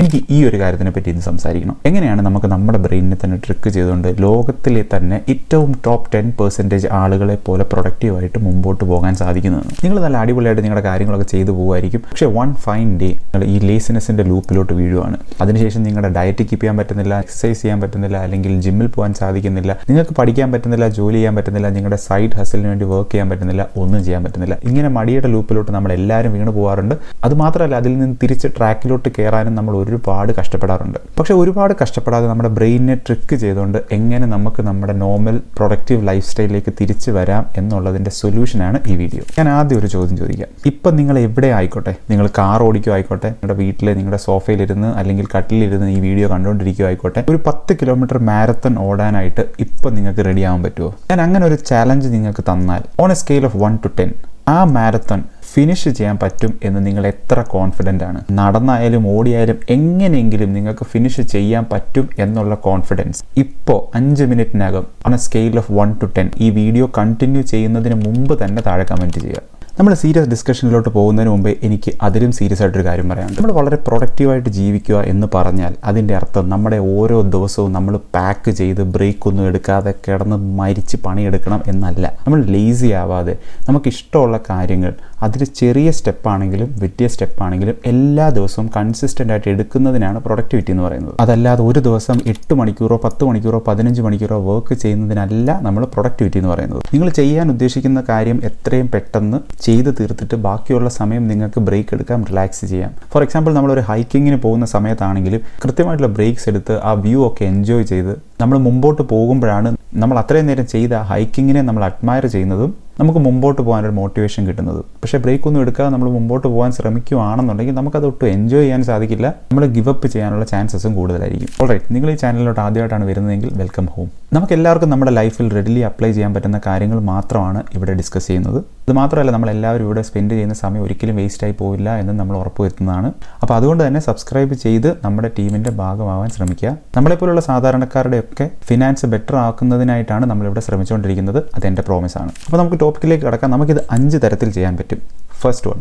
എനിക്ക് ഈ ഒരു കാര്യത്തിനെ പറ്റി ഇന്ന് സംസാരിക്കണം. എങ്ങനെയാണ് നമുക്ക് നമ്മുടെ ബ്രെയിനിനെ തന്നെ ട്രിക്ക് ചെയ്തുകൊണ്ട് ലോകത്തിലെ തന്നെ ഏറ്റവും ടോപ്പ് ടെൻ പെർസെന്റേജ് ആളുകളെ പോലെ പ്രൊഡക്റ്റീവായിട്ട് മുമ്പോട്ട് പോകാൻ സാധിക്കുന്നത് നിങ്ങൾ നല്ല അടിപൊളിയായിട്ട് നിങ്ങളുടെ കാര്യങ്ങളൊക്കെ ചെയ്തു പോകുമായിരിക്കും. പക്ഷേ വൺ ഫൈൻ ഡേ നിങ്ങൾ ഈ ലേസിനെസിന്റെ ലൂപ്പിലോട്ട് വീഴുവാണ്. അതിനുശേഷം നിങ്ങളുടെ ഡയറ്റ് കീപ്പ് ചെയ്യാൻ പറ്റുന്നില്ല എക്സസൈസ് ചെയ്യാൻ പറ്റുന്നില്ല അല്ലെങ്കിൽ ജിമ്മിൽ പോകാൻ സാധിക്കുന്നില്ല നിങ്ങൾക്ക് പഠിക്കാൻ പറ്റുന്നില്ല ജോലി ചെയ്യാൻ പറ്റുന്നില്ല നിങ്ങളുടെ സൈഡ് ഹസലിന് വേണ്ടി വർക്ക് ചെയ്യാൻ പറ്റുന്നില്ല ഒന്നും ചെയ്യാൻ പറ്റുന്നില്ല. ഇങ്ങനെ മടിയുടെ ലൂപ്പിലോട്ട് നമ്മൾ എല്ലാവരും വീണ് പോകാറുണ്ട് അത് മാത്രമല്ല അതിൽ നിന്ന് തിരിച്ച് ട്രാക്കിലോട്ട് കയറാനും നമ്മൾ ഒരുപാട് കഷ്ടപ്പെടാറുണ്ട്. പക്ഷേ ഒരുപാട് കഷ്ടപ്പെടാതെ നമ്മുടെ ബ്രെയിനിനെ ട്രിക്ക് ചെയ്തുകൊണ്ട് എങ്ങനെ നമുക്ക് നമ്മുടെ നോർമൽ പ്രൊഡക്റ്റീവ് ലൈഫ് സ്റ്റൈലിലേക്ക് തിരിച്ചു വരാം എന്നുള്ളതിന്റെ സൊല്യൂഷനാണ് ഈ വീഡിയോ. ഞാൻ ആദ്യം ഒരു ചോദ്യം ചോദിക്കാം. ഇപ്പം നിങ്ങൾ എവിടെ ആയിക്കോട്ടെ? നിങ്ങൾ കാർ ഓടിക്കുക ആയിക്കോട്ടെ? നിങ്ങളുടെ വീട്ടിൽ നിങ്ങളുടെ സോഫയിലിരുന്ന് അല്ലെങ്കിൽ കട്ടിലിരുന്ന് ഈ വീഡിയോ കണ്ടുകൊണ്ടിരിക്കുക ആയിക്കോട്ടെ? ഒരു പത്ത് കിലോമീറ്റർ മാരത്തൺ ഓടാനായിട്ട് ഇപ്പം നിങ്ങൾക്ക് റെഡി ആവാൻ പറ്റുമോ ഞാൻ അങ്ങനെ ഒരു ചാലഞ്ച് നിങ്ങൾക്ക് തന്നാൽ on a scale of one to ten ആ മാരത്തൺ ഫിനിഷ് ചെയ്യാൻ പറ്റും എന്ന് നിങ്ങൾ എത്ര കോൺഫിഡന്റ് ആണ്. നടന്നായാലും ഓടിയായാലും എങ്ങനെയെങ്കിലും നിങ്ങൾക്ക് ഫിനിഷ് ചെയ്യാൻ പറ്റും എന്നുള്ള കോൺഫിഡൻസ് ഇപ്പോൾ അഞ്ച് മിനിറ്റിനകം on a scale of one to ten ഈ വീഡിയോ കണ്ടിന്യൂ ചെയ്യുന്നതിന് മുമ്പ് തന്നെ താഴെ കമന്റ് ചെയ്യുക. നമ്മൾ സീരിയസ് ഡിസ്കഷനിലോട്ട് പോകുന്നതിന് മുമ്പേ എനിക്ക് അതിലും സീരിയസ് ആയിട്ടൊരു കാര്യം പറയാനുണ്ട്. നമ്മൾ വളരെ പ്രൊഡക്റ്റീവായിട്ട് ജീവിക്കുക എന്ന് പറഞ്ഞാൽ അതിന്റെ അർത്ഥം നമ്മുടെ ഓരോ ദിവസവും നമ്മൾ പാക്ക് ചെയ്ത് ബ്രേക്ക് ഒന്നും എടുക്കാതെ കിടന്ന് മരിച്ച് പണിയെടുക്കണം എന്നല്ല. നമ്മൾ ലേസി ആവാതെ നമുക്ക് ഇഷ്ടമുള്ള കാര്യങ്ങൾ അതിൽ ചെറിയ സ്റ്റെപ്പാണെങ്കിലും വലിയ സ്റ്റെപ്പാണെങ്കിലും എല്ലാ ദിവസവും കൺസിസ്റ്റന്റ് ആയിട്ട് എടുക്കുന്നതിനാണ് പ്രൊഡക്ടിവിറ്റി എന്ന് പറയുന്നത്. അതല്ലാതെ ഒരു ദിവസം എട്ട് മണിക്കൂറോ പത്ത് മണിക്കൂറോ പതിനഞ്ച് മണിക്കൂറോ വർക്ക് ചെയ്യുന്നതിനല്ല നമ്മൾ പ്രൊഡക്ടിവിറ്റി എന്ന് പറയുന്നത്. നിങ്ങൾ ചെയ്യാൻ ഉദ്ദേശിക്കുന്ന കാര്യം എത്രയും പെട്ടെന്ന് ചെയ്ത് തീർത്തിട്ട് ബാക്കിയുള്ള സമയം നിങ്ങൾക്ക് ബ്രേക്ക് എടുക്കാം റിലാക്സ് ചെയ്യാം. ഫോർ എക്സാമ്പിൾ നമ്മളൊരു ഹൈക്കിങ്ങിന് പോകുന്ന സമയത്താണെങ്കിലും കൃത്യമായിട്ടുള്ള ബ്രേക്സ് എടുത്ത് ആ വ്യൂ ഒക്കെ എൻജോയ് ചെയ്ത് നമ്മൾ മുമ്പോട്ട് പോകുമ്പോഴാണ് നമ്മൾ അത്രയും നേരം ചെയ്ത ഹൈക്കിങ്ങിനെ നമ്മൾ അഡ്മയർ ചെയ്യുന്നതും നമുക്ക് മുമ്പോട്ട് പോകാനൊരു മോട്ടിവേഷൻ കിട്ടുന്നത്. പക്ഷേ ബ്രേക്ക് ഒന്നും എടുക്കാതെ നമ്മൾ മുമ്പോട്ട് പോകാൻ ശ്രമിക്കുകയാണെന്നുണ്ടെങ്കിൽ നമുക്കത് ഒട്ടും എൻജോയ് ചെയ്യാൻ സാധിക്കില്ല. നമ്മൾ ഗിവ് അപ്പ് ചെയ്യാനുള്ള ചാൻസസും കൂടുതലായിരിക്കും. ഓൾറൈറ്റ് നിങ്ങൾ ഈ ചാനലിലോട്ട് ആദ്യമായിട്ടാണ് വരുന്നതെങ്കിൽ വെൽക്കം ഹോം നമുക്ക് എല്ലാവർക്കും നമ്മുടെ ലൈഫിൽ റെഡിലി അപ്ലൈ ചെയ്യാൻ പറ്റുന്ന കാര്യങ്ങൾ മാത്രമാണ് ഇവിടെ ഡിസ്കസ് ചെയ്യുന്നത്. അത് മാത്രമല്ല നമ്മൾ എല്ലാവരും ഇവിടെ സ്പെൻഡ് ചെയ്യുന്ന സമയം ഒരിക്കലും വേസ്റ്റ് ആയി പോവില്ല എന്ന് നമ്മൾ ഉറപ്പുവരുത്തുന്നതാണ്. അപ്പോൾ അതുകൊണ്ട് തന്നെ സബ്സ്ക്രൈബ് ചെയ്ത് നമ്മുടെ ടീമിന്റെ ഭാഗമാവാൻ ശ്രമിക്കുക. നമ്മളെപ്പോലുള്ള സാധാരണക്കാരുടെയൊക്കെ ഫിനാൻസ് ബെറ്റർ ആക്കുന്നതിനായിട്ടാണ് നമ്മളിവിടെ ശ്രമിച്ചുകൊണ്ടിരിക്കുന്നത്. അതെന്റെ പ്രോമിസ് ആണ്. അപ്പോൾ നമുക്ക് ടോപ്പിക്കിലേക്ക് കടക്കാം. നമുക്കിത് അഞ്ച് തരത്തിൽ ചെയ്യാൻ പറ്റും. First one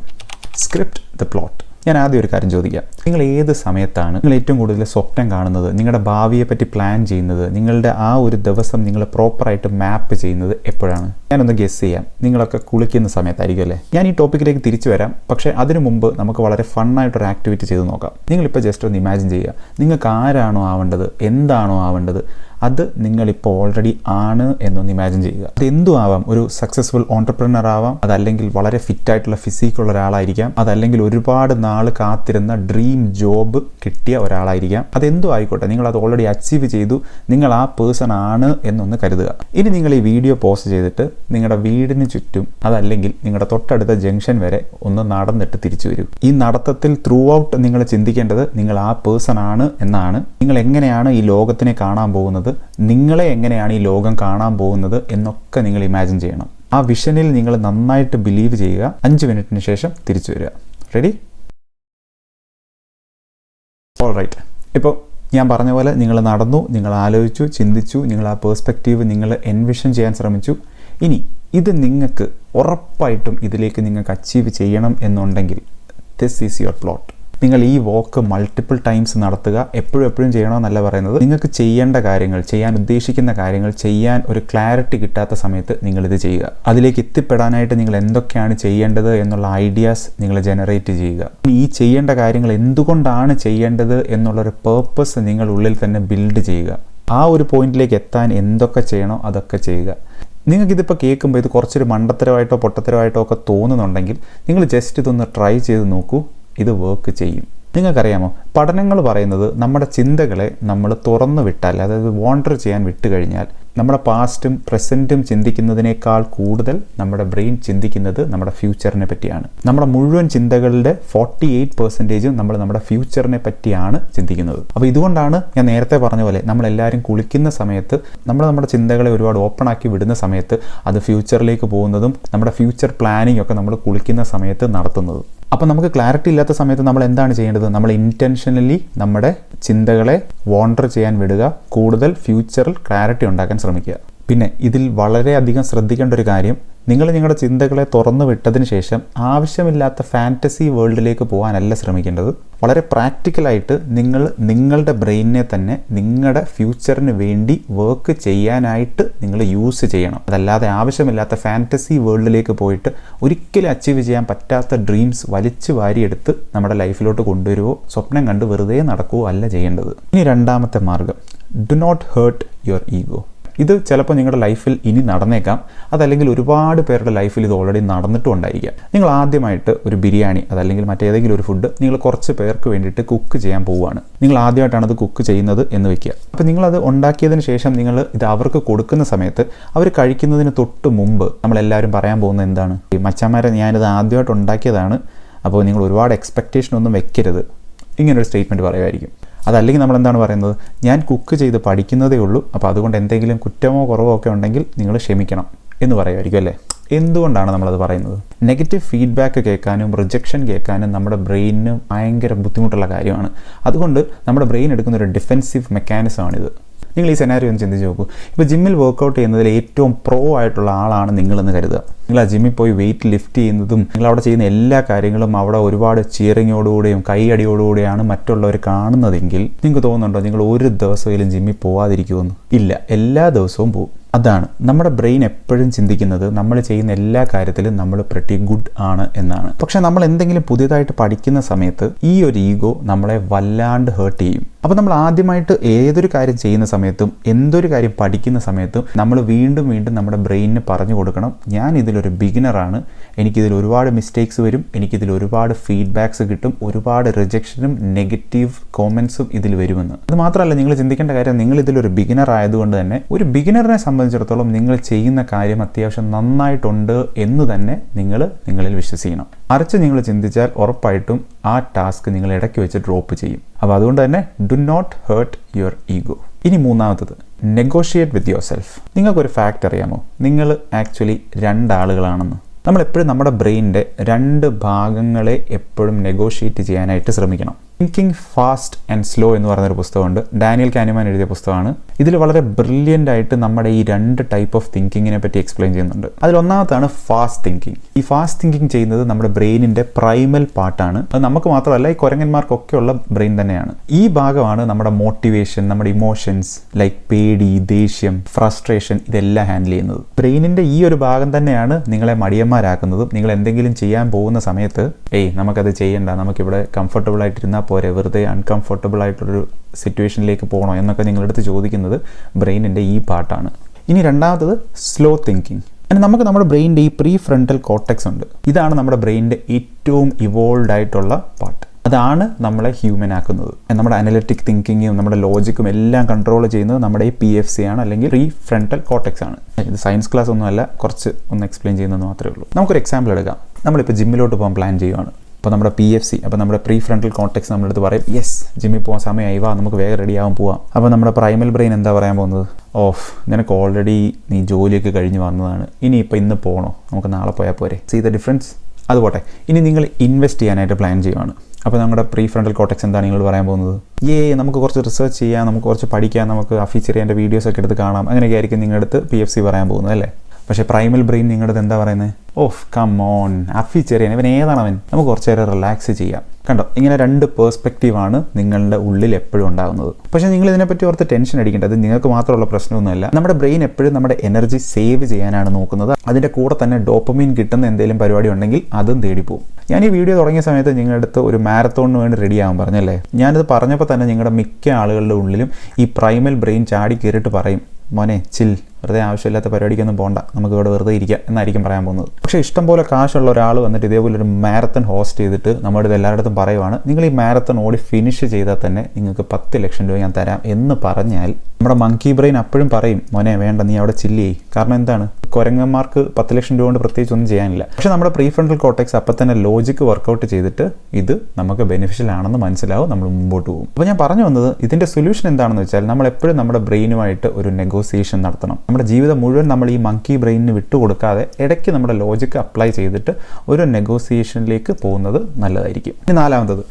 script the plot ഞാൻ ആദ്യം ഒരു കാര്യം ചോദിക്കാം. നിങ്ങൾ ഏത് സമയത്താണ് നിങ്ങൾ ഏറ്റവും കൂടുതൽ സ്വപ്നം കാണുന്നത്? നിങ്ങളുടെ ഭാവിയെ പറ്റി പ്ലാൻ ചെയ്യുന്നത്? നിങ്ങളുടെ ആ ഒരു ദിവസം നിങ്ങൾ പ്രോപ്പറായിട്ട് മാപ്പ് ചെയ്യുന്നത് എപ്പോഴാണ്? ഞാനൊന്ന് ഗെസ് ചെയ്യാം. നിങ്ങളൊക്കെ കുളിക്കുന്ന സമയത്തായിരിക്കും അല്ലേ? ഞാൻ ഈ ടോപ്പിക്കിലേക്ക് തിരിച്ചു വരാം. പക്ഷേ അതിനു മുമ്പ് നമുക്ക് വളരെ ഫണ്ണായിട്ടൊരു ആക്ടിവിറ്റി ചെയ്ത് നോക്കാം. നിങ്ങളിപ്പോൾ ജസ്റ്റ് ഒന്ന് ഇമാജിൻ ചെയ്യുക. നിങ്ങൾക്ക് ആരാണോ ആവേണ്ടത്? എന്താണോ ആവേണ്ടത്? അത് നിങ്ങളിപ്പോൾ ഓൾറെഡി ആണ് എന്നൊന്ന് ഇമാജിൻ ചെയ്യുക. അത് എന്തു ആവാം ഒരു സക്സസ്ഫുൾ ഓണ്ടർപ്രണർ ആവാം. അതല്ലെങ്കിൽ വളരെ ഫിറ്റ് ആയിട്ടുള്ള ഫിസിക്കുള്ള ഒരാളായിരിക്കാം. അതല്ലെങ്കിൽ ഒരുപാട് നാൾ കാത്തിരുന്ന ഡ്രീം ജോബ് കിട്ടിയ ഒരാളായിരിക്കാം. അതെന്തോ ആയിക്കോട്ടെ നിങ്ങൾ അത് ഓൾറെഡി അച്ചീവ് ചെയ്തു. നിങ്ങൾ ആ പേഴ്സൺ ആണ് എന്നൊന്ന് കരുതുക. ഇനി നിങ്ങൾ ഈ വീഡിയോ പോസ്റ്റ് ചെയ്തിട്ട് നിങ്ങളുടെ വീടിന് ചുറ്റും അതല്ലെങ്കിൽ നിങ്ങളുടെ തൊട്ടടുത്ത ജംഗ്ഷൻ വരെ ഒന്ന് നടന്നിട്ട് തിരിച്ചു വരൂ. ഈ നടത്തത്തിൽ ത്രൂ ഔട്ട് നിങ്ങൾ ചിന്തിക്കേണ്ടത് നിങ്ങൾ ആ പേഴ്സൺ ആണ് എന്നാണ്. നിങ്ങൾ എങ്ങനെയാണ് ഈ ലോകത്തിനെ കാണാൻ പോകുന്നത്? നിങ്ങളെ എങ്ങനെയാണ് ഈ ലോകം കാണാൻ പോകുന്നത് എന്നൊക്കെ നിങ്ങൾ ഇമാജിൻ ചെയ്യണം. ആ വിഷനിൽ നിങ്ങൾ നന്നായിട്ട് ബിലീവ് ചെയ്യുക. അഞ്ച് മിനിറ്റിന് ശേഷം തിരിച്ചു വരിക. റെഡി ഓൾ റൈറ്റ് ഇപ്പോൾ ഞാൻ പറഞ്ഞ പോലെ നിങ്ങൾ നടന്നു നിങ്ങൾ ആലോചിച്ചു ചിന്തിച്ചു നിങ്ങൾ ആ പേഴ്സ്പെക്റ്റീവ് നിങ്ങൾ എൻവിഷൻ ചെയ്യാൻ ശ്രമിച്ചു. ഇനി ഇത് നിങ്ങൾക്ക് ഉറപ്പായിട്ടും ഇതിലേക്ക് നിങ്ങൾക്ക് അച്ചീവ് ചെയ്യണം എന്നുണ്ടെങ്കിൽ ദിസ് ഈസ് യുവർ പ്ലോട്ട് നിങ്ങൾ ഈ വോക്ക് മൾട്ടിപ്പിൾ ടൈംസ് നടത്തുക എപ്പോഴും എപ്പോഴും ചെയ്യണമെന്നല്ല പറയുന്നത്. നിങ്ങൾക്ക് ചെയ്യേണ്ട കാര്യങ്ങൾ ചെയ്യാൻ ഉദ്ദേശിക്കുന്ന കാര്യങ്ങൾ ചെയ്യാൻ ഒരു ക്ലാരിറ്റി കിട്ടാത്ത സമയത്ത് നിങ്ങളിത് ചെയ്യുക. അതിലേക്ക് എത്തിപ്പെടാനായിട്ട് നിങ്ങൾ എന്തൊക്കെയാണ് ചെയ്യേണ്ടത് എന്നുള്ള ഐഡിയാസ് നിങ്ങൾ ജനറേറ്റ് ചെയ്യുക. ഈ ചെയ്യേണ്ട കാര്യങ്ങൾ എന്തുകൊണ്ടാണ് ചെയ്യേണ്ടത് എന്നുള്ളൊരു പേർപ്പസ് നിങ്ങൾ ഉള്ളിൽ തന്നെ ബിൽഡ് ചെയ്യുക. ആ ഒരു പോയിന്റിലേക്ക് എത്താൻ എന്തൊക്കെ ചെയ്യണോ അതൊക്കെ ചെയ്യുക. നിങ്ങൾക്കിതിപ്പോൾ കേൾക്കുമ്പോൾ ഇത് കുറച്ചൊരു മണ്ടത്തരമായിട്ടോ പൊട്ടത്തരമായിട്ടോ ഒക്കെ തോന്നുന്നുണ്ടെങ്കിൽ നിങ്ങൾ ജസ്റ്റ് ഇതൊന്ന് ട്രൈ ചെയ്ത് നോക്കൂ. ഇത് വർക്ക് ചെയ്യും. നിങ്ങൾക്കറിയാമോ? പഠനങ്ങൾ പറയുന്നത് നമ്മുടെ ചിന്തകളെ നമ്മൾ തുറന്നു വിട്ടാൽ അതായത് വോണ്ടർ ചെയ്യാൻ വിട്ടു കഴിഞ്ഞാൽ നമ്മുടെ പാസ്റ്റും പ്രസന്റും ചിന്തിക്കുന്നതിനേക്കാൾ കൂടുതൽ നമ്മുടെ ബ്രെയിൻ ചിന്തിക്കുന്നത് നമ്മുടെ ഫ്യൂച്ചറിനെ പറ്റിയാണ്. നമ്മുടെ മുഴുവൻ ചിന്തകളുടെ ഫോർട്ടി എയ്റ്റ് പെർസെന്റേജും നമ്മൾ നമ്മുടെ ഫ്യൂച്ചറിനെ പറ്റിയാണ് ചിന്തിക്കുന്നത്. അപ്പോൾ ഇതുകൊണ്ടാണ് ഞാൻ നേരത്തെ പറഞ്ഞ പോലെ നമ്മളെല്ലാവരും കുളിക്കുന്ന സമയത്ത് നമ്മൾ നമ്മുടെ ചിന്തകളെ ഒരുപാട് ഓപ്പൺ ആക്കി വിടുന്ന സമയത്ത് അത് ഫ്യൂച്ചറിലേക്ക് പോകുന്നതും നമ്മുടെ ഫ്യൂച്ചർ പ്ലാനിങ് ഒക്കെ നമ്മൾ കുളിക്കുന്ന സമയത്ത് നടത്തുന്നതും. അപ്പോൾ നമുക്ക് ക്ലാരിറ്റി ഇല്ലാത്ത സമയത്ത് നമ്മൾ എന്താണ് ചെയ്യേണ്ടത്? നമ്മൾ ഇന്റൻഷനലി നമ്മുടെ ചിന്തകളെ വോണ്ടർ ചെയ്യാൻ വിടുക. കൂടുതൽ ഫ്യൂച്ചറിൽ ക്ലാരിറ്റി ഉണ്ടാക്കാൻ ശ്രമിക്കുക. പിന്നെ ഇതിൽ വളരെയധികം ശ്രദ്ധിക്കേണ്ട ഒരു കാര്യം നിങ്ങൾ നിങ്ങളുടെ ചിന്തകളെ തുറന്നു വിട്ടതിന് ശേഷം ആവശ്യമില്ലാത്ത ഫാന്റസി വേൾഡിലേക്ക് പോകാനല്ല ശ്രമിക്കേണ്ടത്. വളരെ പ്രാക്ടിക്കലായിട്ട് നിങ്ങൾ നിങ്ങളുടെ ബ്രെയിനിനെ തന്നെ നിങ്ങളുടെ ഫ്യൂച്ചറിന് വേണ്ടി വർക്ക് ചെയ്യാനായിട്ട് നിങ്ങൾ യൂസ് ചെയ്യണം. അതല്ലാതെ ആവശ്യമില്ലാത്ത ഫാന്റസി വേൾഡിലേക്ക് പോയിട്ട് ഒരിക്കലും അച്ചീവ് ചെയ്യാൻ പറ്റാത്ത ഡ്രീംസ് വലിച്ചു വാരിയെടുത്ത് നമ്മുടെ ലൈഫിലോട്ട് കൊണ്ടുവരുവോ സ്വപ്നം കണ്ട് വെറുതെ നടക്കുകയോ അല്ല ചെയ്യേണ്ടത്. ഇനി രണ്ടാമത്തെ മാർഗം. Do not hurt your ego ഇത് ചിലപ്പോൾ നിങ്ങളുടെ ലൈഫിൽ ഇനി നടന്നേക്കാം. അതല്ലെങ്കിൽ ഒരുപാട് പേരുടെ ലൈഫിൽ ഇത് ഓൾറെഡി നടന്നിട്ടും ഉണ്ടായിരിക്കാം. നിങ്ങൾ ആദ്യമായിട്ട് ഒരു ബിരിയാണി അതല്ലെങ്കിൽ മറ്റേതെങ്കിലും ഒരു ഫുഡ് നിങ്ങൾ കുറച്ച് പേർക്ക് വേണ്ടിയിട്ട് കുക്ക് ചെയ്യാൻ പോവുകയാണ്. നിങ്ങൾ ആദ്യമായിട്ടാണ് അത് കുക്ക് ചെയ്യുന്നത് എന്ന് വെക്കുക. അപ്പോൾ നിങ്ങളത് ഉണ്ടാക്കിയതിന് ശേഷം നിങ്ങൾ ഇത് അവർക്ക് കൊടുക്കുന്ന സമയത്ത് അവർ കഴിക്കുന്നതിന് തൊട്ട് മുമ്പ് നമ്മളെല്ലാവരും പറയാൻ പോകുന്നത് എന്താണ്? ഈ മച്ചന്മാരെ ഞാനിത് ആദ്യമായിട്ട് ഉണ്ടാക്കിയതാണ്. അപ്പോൾ നിങ്ങൾ ഒരുപാട് എക്സ്പെക്റ്റേഷൻ ഒന്നും വെക്കരുത്. ഇങ്ങനൊരു സ്റ്റേറ്റ്മെന്റ് പറയുമായിരിക്കും. അതല്ലെങ്കിൽ നമ്മൾ എന്താണ് പറയുന്നത്? ഞാൻ കുക്ക് ചെയ്ത് പഠിക്കുന്നതേ ഉള്ളൂ. അപ്പോൾ അതുകൊണ്ട് എന്തെങ്കിലും കുറ്റമോ കുറവോ ഒക്കെ ഉണ്ടെങ്കിൽ നിങ്ങൾ ക്ഷമിക്കണം എന്ന് പറയുമായിരിക്കും അല്ലേ? എന്തുകൊണ്ടാണ് നമ്മളത് പറയുന്നത്? നെഗറ്റീവ് ഫീഡ്ബാക്ക് കേൾക്കാനും റിജക്ഷൻ കേൾക്കാനും നമ്മുടെ ബ്രെയിനിന് ഭയങ്കര ബുദ്ധിമുട്ടുള്ള കാര്യമാണ്. അതുകൊണ്ട് നമ്മുടെ ബ്രെയിൻ എടുക്കുന്ന ഒരു ഡിഫെൻസീവ് മെക്കാനിസമാണിത് നിങ്ങൾ ഈ സെനാരിയോ ഒന്ന് ചിന്തിച്ച് നോക്കൂ. ഇപ്പോൾ ജിമ്മിൽ വർക്കൗട്ട് ചെയ്യുന്നതിൽ ഏറ്റവും പ്രോ ആയിട്ടുള്ള ആളാണ് നിങ്ങളെന്ന് കരുതുക. നിങ്ങൾ ആ ജിമ്മിൽ പോയി വെയിറ്റ് ലിഫ്റ്റ് ചെയ്യുന്നതും നിങ്ങൾ അവിടെ ചെയ്യുന്ന എല്ലാ കാര്യങ്ങളും അവിടെ ഒരുപാട് ചീറിങ്ങോടുകൂടിയും കൈയടിയോടുകൂടിയാണ് മറ്റുള്ളവർ കാണുന്നതെങ്കിൽ നിങ്ങൾക്ക് തോന്നുന്നുണ്ടോ നിങ്ങൾ ഒരു ദിവസമെങ്കിലും ജിമ്മിൽ പോവാതിരിക്കുമെന്ന് ഇല്ല. എല്ലാ ദിവസവും പോകും അതാണ്. നമ്മുടെ ബ്രെയിൻ എപ്പോഴും ചിന്തിക്കുന്നത് നമ്മൾ ചെയ്യുന്ന എല്ലാ കാര്യത്തിലും നമ്മൾ പ്രട്ടി ഗുഡ് ആണ് എന്നാണ്. പക്ഷെ നമ്മൾ എന്തെങ്കിലും പുതിയതായിട്ട് പഠിക്കുന്ന സമയത്ത് ഈ ഒരു ഈഗോ നമ്മളെ വല്ലാണ്ട് ഹേർട്ട് ചെയ്യും. അപ്പോൾ നമ്മൾ ആദ്യമായിട്ട് ഏതൊരു കാര്യം ചെയ്യുന്ന സമയത്തും എന്തൊരു കാര്യം പഠിക്കുന്ന സമയത്തും നമ്മൾ വീണ്ടും വീണ്ടും നമ്മുടെ ബ്രെയിനിന് പറഞ്ഞു കൊടുക്കണം. ഞാൻ ഇതിലൊരു ബിഗിനറാണ് എനിക്കിതിൽ ഒരുപാട് മിസ്റ്റേക്സ് വരും. എനിക്കിതിൽ ഒരുപാട് ഫീഡ്ബാക്സ് കിട്ടും. ഒരുപാട് റിജക്ഷനും നെഗറ്റീവ് കോമൻസും ഇതിൽ വരുമെന്ന്. അത് മാത്രമല്ല നിങ്ങൾ ചിന്തിക്കേണ്ട കാര്യം നിങ്ങൾ ഇതിലൊരു ബിഗിനർ ആയതുകൊണ്ട് തന്നെ ഒരു ബിഗിനറിനെ സംബന്ധിച്ചിടത്തോളം നിങ്ങൾ ചെയ്യുന്ന കാര്യം അത്യാവശ്യം നന്നായിട്ടുണ്ട് എന്ന് തന്നെ നിങ്ങൾ നിങ്ങളിൽ വിശ്വസിക്കണം. മറിച്ച് നിങ്ങൾ ചിന്തിച്ചാൽ ഉറപ്പായിട്ടും ആ ടാസ്ക് നിങ്ങൾ ഇടയ്ക്ക് വെച്ച് ഡ്രോപ്പ് ചെയ്യും. അപ്പോൾ അതുകൊണ്ട് തന്നെ do not hurt your ego ഇനി മൂന്നാമത്തത് നെഗോഷിയേറ്റ് വിത്ത് യുവർ സെൽഫ് നിങ്ങൾക്കൊരു ഫാക്റ്റ് അറിയാമോ? നിങ്ങൾ ആക്ച്വലി രണ്ടാളുകളാണെന്ന്. നമ്മൾ എപ്പോഴും നമ്മുടെ ബ്രെയിനിന്റെ രണ്ട് ഭാഗങ്ങളെ എപ്പോഴും നെഗോഷിയേറ്റ് ചെയ്യാനായിട്ട് ശ്രമിക്കണം. തിങ്കിങ് ഫാസ്റ്റ് ആൻഡ് സ്ലോ എന്ന് പറയുന്നൊരു പുസ്തകമുണ്ട്. ഡാനിയൽ കാനിമാൻ എഴുതിയ പുസ്തകമാണ്. ഇതിൽ വളരെ ബ്രില്യന്റ് ആയിട്ട് നമ്മുടെ ഈ രണ്ട് ടൈപ്പ് ഓഫ് തിങ്കിങ്ങിനെ പറ്റി എക്സ്പ്ലെയിൻ ചെയ്യുന്നുണ്ട്. അതിൽ ഒന്നാമതാണ് ഫാസ്റ്റ് തിങ്കിങ് ഈ ഫാസ്റ്റ് തിങ്കിങ് ചെയ്യുന്നത് നമ്മുടെ ബ്രെയിനിന്റെ പ്രൈമൽ പാർട്ടാണ് അത് നമുക്ക് മാത്രമല്ല ഈ കുരങ്ങന്മാർക്കൊക്കെയുള്ള ബ്രെയിൻ തന്നെയാണ്. ഈ ഭാഗമാണ് നമ്മുടെ മോട്ടിവേഷൻ നമ്മുടെ ഇമോഷൻസ് ലൈക്ക് പേടി ദേഷ്യം ഫ്രസ്ട്രേഷൻ ഇതെല്ലാം ഹാൻഡിൽ ചെയ്യുന്നത്. ബ്രെയിനിന്റെ ഈ ഒരു ഭാഗം തന്നെയാണ് നിങ്ങളെ മടിയന്മാരാക്കുന്നതും നിങ്ങൾ എന്തെങ്കിലും ചെയ്യാൻ പോകുന്ന സമയത്ത് ഏയ് നമുക്കത് ചെയ്യണ്ട. നമുക്കിവിടെ കംഫർട്ടബിൾ ആയിട്ടിരുന്നാൽ പോരെ. വെറുതെ അൺകംഫർട്ടബിൾ ആയിട്ടുള്ളൊരു സിറ്റുവേഷനിലേക്ക് പോകണോ? എന്നൊക്കെ നിങ്ങളടുത്ത് ചോദിക്കുന്നത് ബ്രെയിനിന്റെ ഈ പാർട്ടാണ് ഇനി രണ്ടാമത്തത് സ്ലോ തിങ്കിങ് അങ്ങനെ നമുക്ക് നമ്മുടെ ബ്രെയിനിന്റെ ഈ പ്രീ ഫ്രണ്ടൽ കോട്ടക്സ് ഉണ്ട്. ഇതാണ് നമ്മുടെ ബ്രെയിനിന്റെ ഏറ്റവും ഇവോൾവ് ആയിട്ടുള്ള പാർട്ട് അതാണ് നമ്മളെ ഹ്യൂമൻ ആക്കുന്നത്. നമ്മുടെ അനലറ്റിക് തിങ്കിങ്ങും നമ്മുടെ ലോജിക്കും എല്ലാം കൺട്രോൾ ചെയ്യുന്നത് നമ്മുടെ ഈ പി എഫ് സി ആണ് അല്ലെങ്കിൽ റീ ഫ്രണ്ടൽ കോട്ടക്സ് ആണ്. ഇത് സയൻസ് ക്ലാസ് ഒന്നുമല്ല കുറച്ച് ഒന്ന് എക്സ്പ്ലെയിൻ ചെയ്യുന്നത് മാത്രമേ ഉള്ളൂ. നമുക്കൊരു എക്സാമ്പിൾ എടുക്കാം. നമ്മളിപ്പോൾ ജിമ്മിലോട്ട് പോകാൻ പ്ലാൻ ചെയ്യുവാണ്. അപ്പോൾ നമ്മുടെ പി എഫ് സി അപ്പോൾ നമ്മുടെ പ്രീ ഫ്രണ്ടൽ കോൺടാക്ട്സ് നമ്മുടെ അടുത്ത് പറയും യെസ് ജിമ്മിൽ പോകാൻ സമയമായി വാ നമുക്ക് വേഗം റെഡി ആവാൻ പോവാം. അപ്പോൾ നമ്മുടെ പ്രൈമൽ ബ്രെയിൻ എന്താ പറയാൻ പോകുന്നത്? ഓഫ് നിനക്ക് ഓൾറെഡി നീ ജോലിയൊക്കെ കഴിഞ്ഞ് വന്നതാണ്. ഇനി ഇപ്പോൾ ഇന്ന് പോകണോ നമുക്ക് നാളെ പോയാൽ പോരെ. സീ ദ ഡിഫറൻസ് അതുപോട്ടെ ഇനി നിങ്ങൾ ഇൻവെസ്റ്റ് ചെയ്യാനായിട്ട് പ്ലാൻ ചെയ്യുവാണ്. അപ്പോൾ നമ്മുടെ പ്രീ ഫ്രണ്ടൽ കോട്ടക്സ് എന്താണ് നിങ്ങൾ പറയാൻ പോകുന്നത്? ഏ നമുക്ക് കുറച്ച് റിസർച്ച് ചെയ്യാം നമുക്ക് കുറച്ച് പഠിക്കാം നമുക്ക് അഫി ചെറിയന്റെ വീഡിയോസ് ഒക്കെ എടുത്ത് കാണാം. അങ്ങനെയൊക്കെ ആയിരിക്കും നിങ്ങളുടെ അടുത്ത് പി എഫ് സി പറയാൻ പോകുന്നത് അല്ലേ? പക്ഷേ പ്രൈമൽ ബ്രെയിൻ നിങ്ങളുടെ എന്താ പറയുന്നത് off come on Afi Cherian ഇവൻ ഏതാണ് അവൻ? നമുക്ക് കുറച്ച് നേരം റിലാക്സ് ചെയ്യാം. കണ്ടോ? ഇങ്ങനെ രണ്ട് പേഴ്സ്പെക്റ്റീവാണ് നിങ്ങളുടെ ഉള്ളിൽ എപ്പോഴും ഉണ്ടാകുന്നത്. പക്ഷേ നിങ്ങൾ ഇതിനെപ്പറ്റി ഓർത്ത് ടെൻഷൻ അടിക്കേണ്ടത് നിങ്ങൾക്ക് മാത്രമുള്ള പ്രശ്നമൊന്നുമല്ല. നമ്മുടെ ബ്രെയിൻ എപ്പോഴും നമ്മുടെ എനർജി സേവ് ചെയ്യാനാണ് നോക്കുന്നത്. അതിന്റെ കൂടെ തന്നെ ഡോപ്പമീൻ കിട്ടുന്ന എന്തെങ്കിലും പരിപാടി ഉണ്ടെങ്കിൽ അതും തേടിപ്പോവും ഞാൻ ഈ വീഡിയോ തുടങ്ങിയ സമയത്ത് നിങ്ങളുടെ അടുത്ത് ഒരു മാരത്തോണിന് വേണ്ടി റെഡി ആകാൻ പറഞ്ഞല്ലേ? ഞാനിത് പറഞ്ഞപ്പോൾ തന്നെ നിങ്ങളുടെ മിക്ക ആളുകളുടെ ഉള്ളിലും ഈ പ്രൈമൽ ബ്രെയിൻ ചാടി കയറിയിട്ട് പറയും മോനെ ചിൽ. വെറുതെ ആവശ്യമില്ലാത്ത പരിപാടിക്കൊന്നും പോകണ്ട നമുക്ക് ഇവിടെ വെറുതെ ഇരിക്കാം എന്നായിരിക്കും പറയാൻ പോകുന്നത്. പക്ഷേ ഇഷ്ടംപോലെ കാശുള്ള ഒരാൾ വന്നിട്ട് ഇതേപോലെ ഒരു മാരത്തൺ ഹോസ്റ്റ് ചെയ്തിട്ട് നമ്മുടെ ഇത് എല്ലായിടത്തും പറയുവാണ് നിങ്ങൾ ഈ മാരത്തൺ ഓടി ഫിനിഷ് ചെയ്താൽ തന്നെ നിങ്ങൾക്ക് പത്ത് ലക്ഷം രൂപ ഞാൻ തരാം എന്ന് പറഞ്ഞാൽ നമ്മുടെ മങ്കി ബ്രെയിൻ അപ്പോഴും പറയും മോനെ വേണ്ട നീ അവിടെ ചില്ല് ചെയ്യും. കാരണം എന്താണ്? കുരങ്ങന്മാർക്ക് പത്ത് ലക്ഷം രൂപ കൊണ്ട് പ്രത്യേകിച്ച് ഒന്നും ചെയ്യാനില്ല. പക്ഷേ നമ്മുടെ പ്രീ ഫ്രണ്ടൽ കോട്ടക്സ് അപ്പം തന്നെ ലോജിക്ക് വർക്കൗട്ട് ചെയ്തിട്ട് ഇത് നമുക്ക് ബെനിഫിഷ്യൽ ആണെന്ന് മനസ്സിലാവും നമ്മൾ മുമ്പോട്ട് പോകും. അപ്പോൾ ഞാൻ പറഞ്ഞു വന്നത് ഇതിന്റെ സൊല്യൂഷൻ എന്താണെന്ന് വെച്ചാൽ നമ്മൾ എപ്പോഴും നമ്മുടെ ബ്രെയിനുമായിട്ട് ഒരു നെഗോസിയേഷൻ നടത്തണം. നമ്മുടെ ജീവിതം മുഴുവൻ നമ്മൾ ഈ മങ്കി ബ്രെയിനിന് വിട്ടുകൊടുക്കാതെ ഇടയ്ക്ക് നമ്മുടെ ലോജിക്ക് അപ്ലൈ ചെയ്തിട്ട് ഒരു നെഗോസിയേഷനിലേക്ക് പോകുന്നത് നല്ലതായിരിക്കും. ഇനി നാലാമത്തത്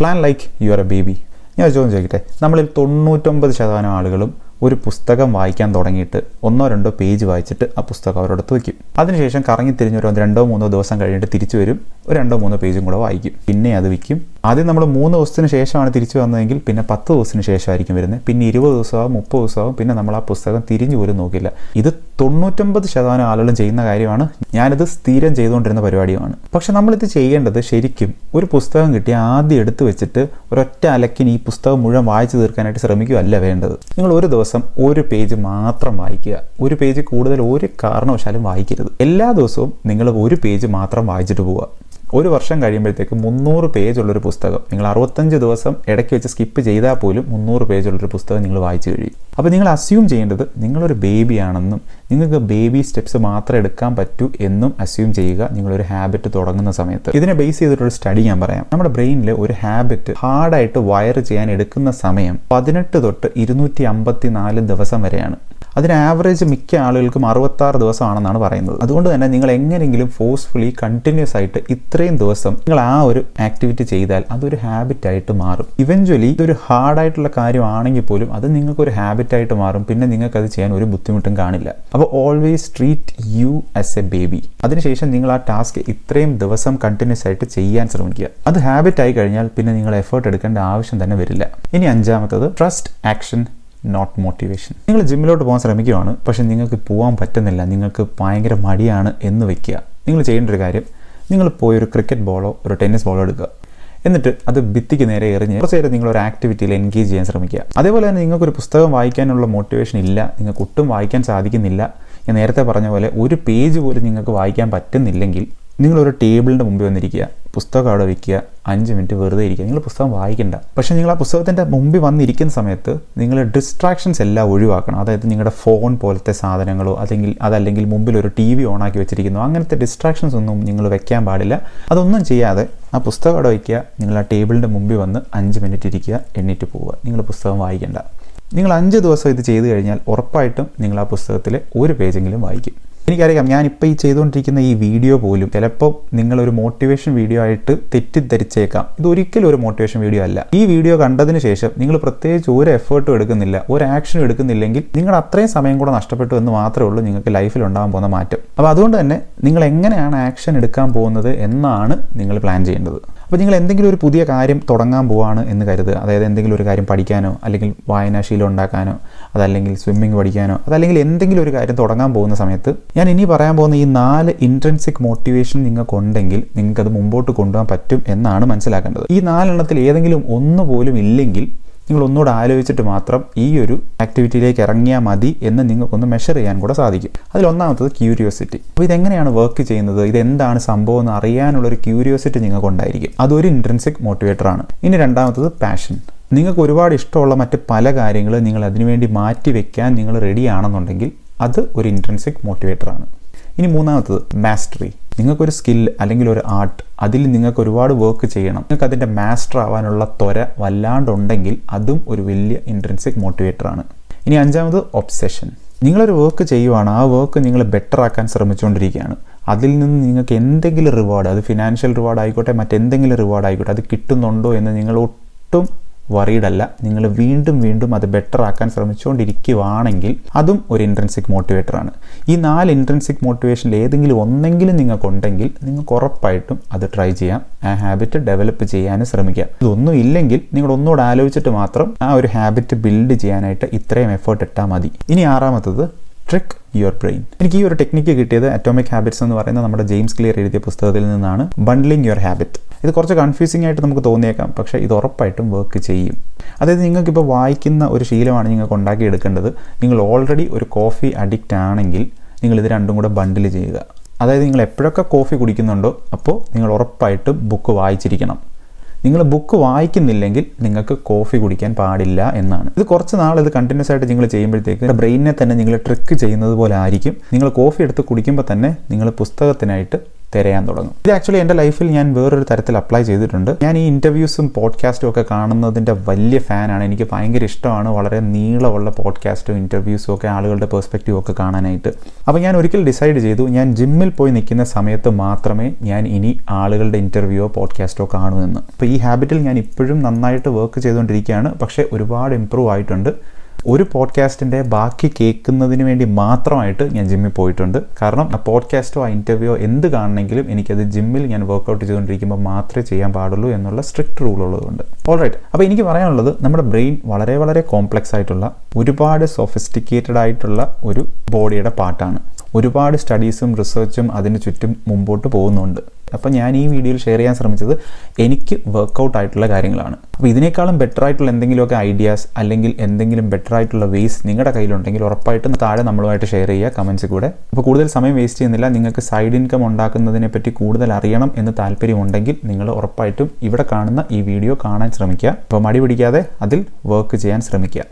plan like you are a baby ഞാൻ ചോദ്യം ചോദിക്കട്ടെ? നമ്മളിൽ തൊണ്ണൂറ്റൊമ്പത് ശതമാനം ആളുകളും ഒരു പുസ്തകം വായിക്കാൻ തുടങ്ങിയിട്ട് ഒന്നോ രണ്ടോ പേജ് വായിച്ചിട്ട് ആ പുസ്തകം അവരോടത്ത് വയ്ക്കും. അതിനുശേഷം കറങ്ങി തിരിഞ്ഞൊരു രണ്ടോ മൂന്നോ ദിവസം കഴിഞ്ഞിട്ട് തിരിച്ചു വരും. ഒരു രണ്ടോ മൂന്നോ പേജും കൂടെ വായിക്കും. പിന്നെ അത് വിൽക്കും ആദ്യം നമ്മൾ മൂന്ന് ദിവസത്തിന് ശേഷമാണ് തിരിച്ചു വന്നതെങ്കിൽ പിന്നെ പത്ത് ദിവസത്തിന് ശേഷമായിരിക്കും വരുന്നത്. പിന്നെ ഇരുപത് ദിവസമാവും മുപ്പത് ദിവസമാവും പിന്നെ നമ്മൾ ആ പുസ്തകം തിരിഞ്ഞു പോലും നോക്കില്ല. ഇത് തൊണ്ണൂറ്റൊമ്പത് ശതമാനം ആളുകളും ചെയ്യുന്ന കാര്യമാണ്. ഞാനിത് സ്ഥിരം ചെയ്തുകൊണ്ടിരുന്ന പരിപാടിയുമാണ്. പക്ഷെ നമ്മളിത് ചെയ്യേണ്ടത് ശരിക്കും ഒരു പുസ്തകം കിട്ടി ആദ്യം എടുത്തു വെച്ചിട്ട് ഒരൊറ്റ അലക്കിന് ഈ പുസ്തകം മുഴുവൻ വായിച്ചു തീർക്കാനായിട്ട് ശ്രമിക്കുകയല്ല വേണ്ടത്. നിങ്ങൾ ഒരു ദിവസം ഒരു പേജ് മാത്രം വായിക്കുക. ഒരു പേജ് കൂടുതൽ ഒരു കാരണവശാലും വായിക്കരുത്. എല്ലാ ദിവസവും നിങ്ങൾ ഒരു പേജ് മാത്രം വായിച്ചിട്ട് പോവുക. ഒരു വർഷം കഴിയുമ്പോഴത്തേക്ക് മുന്നൂറ് പേജുള്ളൊരു പുസ്തകം. നിങ്ങൾ അറുപത്തഞ്ച് ദിവസം ഇടയ്ക്ക് വെച്ച് സ്കിപ്പ് ചെയ്താൽ പോലും മുന്നൂറ് പേജുള്ളൊരു പുസ്തകം നിങ്ങൾ വായിച്ചു കഴിയും. അപ്പോൾ നിങ്ങൾ അസ്യൂം ചെയ്യേണ്ടത് നിങ്ങളൊരു ബേബി ആണെന്നും നിങ്ങൾക്ക് ബേബി സ്റ്റെപ്സ് മാത്രം എടുക്കാൻ പറ്റൂ എന്നും അസ്യൂം ചെയ്യുക നിങ്ങളൊരു ഹാബിറ്റ് തുടങ്ങുന്ന സമയത്ത്. ഇതിനെ ബേസ് ചെയ്തിട്ടൊരു സ്റ്റഡി ഞാൻ പറയാം. നമ്മുടെ ബ്രെയിനിൽ ഒരു ഹാബിറ്റ് ഹാർഡായിട്ട് വയർ ചെയ്യാൻ എടുക്കുന്ന സമയം പതിനെട്ട് തൊട്ട് ഇരുന്നൂറ്റി ദിവസം വരെയാണ്. അതിന് ആവറേജ് മിക്ക ആളുകൾക്കും അറുപത്താറ് ദിവസമാണെന്നാണ് പറയുന്നത്. അതുകൊണ്ട് തന്നെ നിങ്ങൾ എങ്ങനെയെങ്കിലും ഫോഴ്സ്ഫുള്ളി കണ്ടിന്യൂസ് ആയിട്ട് ഇത്രയും ദിവസം നിങ്ങൾ ആ ഒരു ആക്ടിവിറ്റി ചെയ്താൽ അതൊരു ഹാബിറ്റ് ആയിട്ട് മാറും. ഇവഞ്ച്വലി ഇതൊരു ഹാർഡായിട്ടുള്ള കാര്യമാണെങ്കിൽ പോലും അത് നിങ്ങൾക്ക് ഒരു ഹാബിറ്റ് ആയിട്ട് മാറും. പിന്നെ നിങ്ങൾക്ക് അത് ചെയ്യാൻ ഒരു ബുദ്ധിമുട്ടും കാണില്ല. അപ്പോൾ always treat you as a baby അതിനുശേഷം നിങ്ങൾ ആ ടാസ്ക് ഇത്രയും ദിവസം കണ്ടിന്യൂസ് ആയിട്ട് ചെയ്യാൻ ശ്രമിക്കുക. അത് ഹാബിറ്റ് ആയി കഴിഞ്ഞാൽ പിന്നെ നിങ്ങൾ എഫേർട്ട് എടുക്കേണ്ട ആവശ്യം തന്നെ വരില്ല. ഇനി അഞ്ചാമത്തത് ട്രസ്റ്റ് ആക്ഷൻ നോട്ട് മോട്ടിവേഷൻ നിങ്ങൾ ജിമ്മിലോട്ട് പോകാൻ ശ്രമിക്കുകയാണ് പക്ഷെ നിങ്ങൾക്ക് പോകാൻ പറ്റുന്നില്ല. നിങ്ങൾക്ക് ഭയങ്കര മടിയാണ് എന്ന് വെക്കുക. നിങ്ങൾ ചെയ്യേണ്ട ഒരു കാര്യം നിങ്ങൾ പോയി ഒരു ക്രിക്കറ്റ് ബോളോ ഒരു ടെന്നീസ് ബോളോ എടുക്കുക. എന്നിട്ട് അത് ഭിത്തിക്ക് നേരെ എറിഞ്ഞ് കുറച്ച് നേരം നിങ്ങൾ ഒരു ആക്ടിവിറ്റിയിൽ എൻഗേജ് ചെയ്യാൻ ശ്രമിക്കുക. അതേപോലെ തന്നെ നിങ്ങൾക്കൊരു പുസ്തകം വായിക്കാനുള്ള മോട്ടിവേഷൻ ഇല്ല. നിങ്ങൾക്ക് ഒട്ടും വായിക്കാൻ സാധിക്കുന്നില്ല. ഞാൻ നേരത്തെ പറഞ്ഞ പോലെ ഒരു പേജ് പോലും നിങ്ങൾക്ക് വായിക്കാൻ പറ്റുന്നില്ലെങ്കിൽ നിങ്ങളൊരു ടേബിളിന്റെ മുമ്പിൽ വന്നിരിക്കുക. പുസ്തകം അവിടെ വയ്ക്കുക അഞ്ച് മിനിറ്റ് വെറുതെ ഇരിക്കുക. നിങ്ങൾ പുസ്തകം വായിക്കണ്ട. പക്ഷേ നിങ്ങൾ ആ പുസ്തകത്തിന്റെ മുമ്പിൽ വന്നിരിക്കുന്ന സമയത്ത് നിങ്ങൾ ഡിസ്ട്രാക്ഷൻസ് എല്ലാം ഒഴിവാക്കണം. അതായത് നിങ്ങളുടെ ഫോൺ പോലത്തെ സാധനങ്ങളോ അല്ലെങ്കിൽ അതല്ലെങ്കിൽ മുമ്പിൽ ഒരു ടി വി ഓണാക്കി വെച്ചിരിക്കുന്നു. അങ്ങനത്തെ ഡിസ്ട്രാക്ഷൻസ് ഒന്നും നിങ്ങൾ വെക്കാൻ പാടില്ല. അതൊന്നും ചെയ്യാതെ ആ പുസ്തകം അവിടെ വയ്ക്കുക നിങ്ങൾ ആ ടേബിളിന്റെ മുമ്പിൽ വന്ന് അഞ്ച് മിനിറ്റ് ഇരിക്കുക. എണ്ണിറ്റ് പോവുക. നിങ്ങൾ പുസ്തകം വായിക്കണ്ട. നിങ്ങൾ അഞ്ച് ദിവസം ഇത് ചെയ്തു കഴിഞ്ഞാൽ ഉറപ്പായിട്ടും നിങ്ങൾ ആ പുസ്തകത്തിലെ ഒരു പേജെങ്കിലും വായിക്കും. എനിക്കറിയാം ഞാനിപ്പോൾ ഈ ചെയ്തുകൊണ്ടിരിക്കുന്ന ഈ വീഡിയോ പോലും ചിലപ്പോൾ നിങ്ങളൊരു മോട്ടിവേഷൻ വീഡിയോ ആയിട്ട് തെറ്റിദ്ധരിച്ചേക്കാം. ഇതൊരിക്കലും ഒരു മോട്ടിവേഷൻ വീഡിയോ അല്ല. ഈ വീഡിയോ കണ്ടതിന് ശേഷം നിങ്ങൾ പ്രത്യേകിച്ച് ഒരു എഫേർട്ടും എടുക്കുന്നില്ല ഒരു ആക്ഷനും എടുക്കുന്നില്ലെങ്കിൽ നിങ്ങൾ അത്രയും സമയം കൂടെ നഷ്ടപ്പെട്ടു എന്ന് മാത്രമേ ഉള്ളൂ നിങ്ങൾക്ക് ലൈഫിൽ ഉണ്ടാകാൻ പോകുന്ന മാറ്റം. അപ്പോൾ അതുകൊണ്ട് തന്നെ നിങ്ങൾ എങ്ങനെയാണ് ആക്ഷൻ എടുക്കാൻ പോകുന്നത് എന്നാണ് നിങ്ങൾ പ്ലാൻ ചെയ്യേണ്ടത്. അപ്പോൾ നിങ്ങൾ എന്തെങ്കിലും ഒരു പുതിയ കാര്യം തുടങ്ങാൻ പോവാണ് എന്ന് കരുതുക. അതായത് എന്തെങ്കിലും ഒരു കാര്യം പഠിക്കാനോ അല്ലെങ്കിൽ വായനാശീലം ഉണ്ടാക്കാനോ അതല്ലെങ്കിൽ സ്വിമ്മിങ് പഠിക്കാനോ അതല്ലെങ്കിൽ എന്തെങ്കിലും ഒരു കാര്യം തുടങ്ങാൻ പോകുന്ന സമയത്ത് ഞാൻ ഇനി പറയാൻ പോകുന്ന ഈ നാല് ഇൻട്രൻസിക് മോട്ടിവേഷൻ നിങ്ങൾക്കുണ്ടെങ്കിൽ നിങ്ങൾക്കത് മുമ്പോട്ട് കൊണ്ടുപോകാൻ പറ്റും എന്നാണ് മനസ്സിലാക്കേണ്ടത്. ഈ നാലെണ്ണത്തിൽ ഏതെങ്കിലും ഒന്ന് പോലും ഇല്ലെങ്കിൽ നിങ്ങൾ ഒന്നുകൂടെ ആലോചിച്ചിട്ട് മാത്രം ഈ ഒരു ആക്ടിവിറ്റിയിലേക്ക് ഇറങ്ങിയാൽ മതി എന്ന് നിങ്ങൾക്കൊന്ന് മെഷർ ചെയ്യാൻ കൂടെ സാധിക്കും. അതിലൊന്നാമത്തത് ക്യൂരിയോസിറ്റി അപ്പോൾ ഇതെങ്ങനെയാണ് വർക്ക് ചെയ്യുന്നത്? ഇതെന്താണ് സംഭവം എന്ന് അറിയാനുള്ള ഒരു ക്യൂരിയോസിറ്റി നിങ്ങൾക്കുണ്ടായിരിക്കും. അതൊരു ഇൻട്രൻസിക് മോട്ടിവേറ്റർ ആണ്. ഇനി രണ്ടാമത്തത് പാഷൻ നിങ്ങൾക്ക് ഒരുപാട് ഇഷ്ടമുള്ള മറ്റ് പല കാര്യങ്ങളും നിങ്ങൾ അതിനുവേണ്ടി മാറ്റി വെക്കാൻ നിങ്ങൾ റെഡി ആണെന്നുണ്ടെങ്കിൽ അത് ഒരു ഇൻട്രൻസിക് മോട്ടിവേറ്റർ ആണ്. ഇനി മൂന്നാമത്തത് മാസ്റ്ററി നിങ്ങൾക്കൊരു സ്കിൽ അല്ലെങ്കിൽ ഒരു ആർട്ട് അതിൽ നിങ്ങൾക്ക് ഒരുപാട് വർക്ക് ചെയ്യണം. നിങ്ങൾക്ക് അതിന്റെ മാസ്റ്റർ ആവാനുള്ള ത്വര വല്ലാണ്ടുണ്ടെങ്കിൽ അതും ഒരു വലിയ ഇൻട്രൻസിക് മോട്ടിവേറ്ററാണ് ഇനി അഞ്ചാമത് ഒബ്സെഷൻ നിങ്ങളൊരു വർക്ക് ചെയ്യുവാണ്. ആ വർക്ക് നിങ്ങൾ ബെറ്റർ ആക്കാൻ ശ്രമിച്ചുകൊണ്ടിരിക്കുകയാണ്. അതിൽ നിന്ന് നിങ്ങൾക്ക് എന്തെങ്കിലും റിവാർഡ് അത് ഫിനാൻഷ്യൽ റിവാർഡ് ആയിക്കോട്ടെ മറ്റെന്തെങ്കിലും റിവാർഡ് ആയിക്കോട്ടെ അത് കിട്ടുന്നുണ്ടോ എന്ന് നിങ്ങൾ ഒട്ടും വറീഡ് അല്ല. നിങ്ങൾ വീണ്ടും വീണ്ടും അത് ബെറ്റർ ആക്കാൻ ശ്രമിച്ചുകൊണ്ടിരിക്കുവാണെങ്കിൽ അതും ഒരു ഇൻട്രൻസിക് മോട്ടിവേറ്ററാണ് ഈ നാല് ഇൻട്രൻസിക് മോട്ടിവേഷനിൽ ഏതെങ്കിലും ഒന്നെങ്കിലും നിങ്ങൾക്കുണ്ടെങ്കിൽ നിങ്ങൾക്ക് ഉറപ്പായിട്ടും അത് ട്രൈ ചെയ്യാം. ആ ഹാബിറ്റ് ഡെവലപ്പ് ചെയ്യാനും ശ്രമിക്കാം. ഇതൊന്നും ഇല്ലെങ്കിൽ നിങ്ങൾ ഒന്നുകൂടെ ആലോചിച്ചിട്ട് മാത്രം ആ ഒരു ഹാബിറ്റ് ബിൽഡ് ചെയ്യാനായിട്ട് ഇത്രയും എഫേർട്ട് ഇട്ടാൽ മതി. ഇനി ആറാമത്തത് ട്രിക്ക് യുവർ ബ്രെയിൻ എനിക്ക് ഈ ഒരു ടെക്നിക്ക് കിട്ടിയത് അറ്റോമിക് ഹാബിറ്റ്സ് എന്ന് പറയുന്ന നമ്മുടെ ജെയിംസ് ക്ലിയർ എഴുതിയ പുസ്തകത്തിൽ നിന്നാണ് ബണ്ടിലിംഗ് യുവർ ഹാബിറ്റ് ഇത് കുറച്ച് കൺഫ്യൂസിംഗ് ആയിട്ട് നമുക്ക് തോന്നിയേക്കാം പക്ഷേ ഇത് ഉറപ്പായിട്ടും വർക്ക് ചെയ്യും. അതായത് നിങ്ങൾക്കിപ്പോൾ വായിക്കുന്ന ഒരു ശീലമാണ് നിങ്ങൾക്ക് ഉണ്ടാക്കിയെടുക്കേണ്ടത്. നിങ്ങൾ ഓൾറെഡി ഒരു കോഫി അഡിക്റ്റ് ആണെങ്കിൽ നിങ്ങൾ ഇത് രണ്ടും കൂടെ ബണ്ടിൽ ചെയ്യുക. അതായത് നിങ്ങൾ എപ്പോഴൊക്കെ കോഫി കുടിക്കുന്നുണ്ടോ അപ്പോൾ നിങ്ങൾ ഉറപ്പായിട്ടും ബുക്ക് വായിച്ചിരിക്കണം. നിങ്ങൾ ബുക്ക് വായിക്കുന്നില്ലെങ്കിൽ നിങ്ങൾക്ക് കോഫി കുടിക്കാൻ പാടില്ല എന്നാണ്. ഇത് കുറച്ച് നാൾ ഇത് കണ്ടിന്യൂസ് ആയിട്ട് നിങ്ങൾ ചെയ്യുമ്പോഴത്തേക്ക് ബ്രെയിനിനെ തന്നെ നിങ്ങൾ ട്രിക്ക് ചെയ്യുന്നത് പോലെ ആയിരിക്കും. നിങ്ങൾ കോഫി എടുത്ത് കുടിക്കുമ്പോൾ തന്നെ നിങ്ങൾ പുസ്തകത്തിനായിട്ട് തിരയാൻ തുടങ്ങും. ഇത് ആക്ച്വലി എന്റെ ലൈഫിൽ ഞാൻ വേറൊരു തരത്തിൽ അപ്ലൈ ചെയ്തിട്ടുണ്ട്. ഞാൻ ഈ ഇന്റർവ്യൂസും പോഡ്കാസ്റ്റും ഒക്കെ കാണുന്നതിന്റെ വലിയ ഫാനാണ് എനിക്ക് ഭയങ്കര ഇഷ്ടമാണ്. വളരെ നീളമുള്ള പോഡ്കാസ്റ്റും ഇന്റർവ്യൂസും ഒക്കെ ആളുകളുടെ പെർസ്പെക്റ്റീവ് ഒക്കെ കാണാനായിട്ട്. അപ്പോൾ ഞാൻ ഒരിക്കൽ ഡിസൈഡ് ചെയ്തു ഞാൻ ജിമ്മിൽ പോയി നിൽക്കുന്ന സമയത്ത് മാത്രമേ ഞാൻ ഇനി ആളുകളുടെ ഇന്റർവ്യൂവോ പോഡ്കാസ്റ്റോ കാണൂ എന്ന്. അപ്പോൾ ഈ ഹാബിറ്റിൽ ഞാൻ ഇപ്പോഴും നന്നായിട്ട് വർക്ക് ചെയ്തുകൊണ്ടിരിക്കുകയാണ്. പക്ഷേ ഒരുപാട് ഇമ്പ്രൂവ് ആയിട്ടുണ്ട്. ഒരു പോഡ്കാസ്റ്റിന്റെ ബാക്കി കേൾക്കുന്നതിന് വേണ്ടി മാത്രമായിട്ട് ഞാൻ ജിമ്മിൽ പോയിട്ടുണ്ട്. കാരണം ആ പോഡ്കാസ്റ്റോ ആ ഇന്റർവ്യൂയോ എന്ത് കാണണമെങ്കിലും എനിക്കത് ജിമ്മിൽ ഞാൻ വർക്കൗട്ട് ചെയ്തുകൊണ്ടിരിക്കുമ്പോൾ മാത്രമേ ചെയ്യാൻ പാടുള്ളൂ എന്നുള്ള സ്ട്രിക്റ്റ് റൂൾ ഉള്ളതുകൊണ്ട്. ഓൾറൈറ്റ് അപ്പോൾ എനിക്ക് പറയാനുള്ളത് നമ്മുടെ ബ്രെയിൻ വളരെ വളരെ കോംപ്ലക്സ് ആയിട്ടുള്ള ഒരുപാട് സൊഫിസ്റ്റിക്കേറ്റഡ് ആയിട്ടുള്ള ഒരു ബോഡിയുടെ പാർട്ടാണ് ഒരുപാട് സ്റ്റഡീസും റിസർച്ചും അതിന് ചുറ്റും മുമ്പോട്ട് പോകുന്നുണ്ട്. അപ്പോൾ ഞാൻ ഈ വീഡിയോയിൽ ഷെയർ ചെയ്യാൻ ശ്രമിച്ചത് എനിക്ക് വർക്കൗട്ട് ആയിട്ടുള്ള കാര്യങ്ങളാണ്. അപ്പോൾ ഇതിനേക്കാളും ബെറ്റർ ആയിട്ടുള്ള എന്തെങ്കിലുമൊക്കെ ഐഡിയാസ് അല്ലെങ്കിൽ എന്തെങ്കിലും ബെറ്റർ ആയിട്ടുള്ള വേസ് നിങ്ങളുടെ കയ്യിലുണ്ടെങ്കിൽ ഉറപ്പായിട്ടും താഴെ നമ്മളുമായിട്ട് ഷെയർ ചെയ്യുക കമൻസ് കൂടെ. അപ്പോൾ കൂടുതൽ സമയം വേസ്റ്റ് ചെയ്യുന്നില്ല. നിങ്ങൾക്ക് സൈഡ് ഇൻകം ഉണ്ടാക്കുന്നതിനെ പറ്റി കൂടുതൽ അറിയണം എന്ന് താല്പര്യമുണ്ടെങ്കിൽ നിങ്ങൾ ഉറപ്പായിട്ടും ഇവിടെ കാണുന്ന ഈ വീഡിയോ കാണാൻ ശ്രമിക്കുക. അപ്പോൾ മടി പിടിക്കാതെ അതിൽ വർക്ക് ചെയ്യാൻ ശ്രമിക്കുക.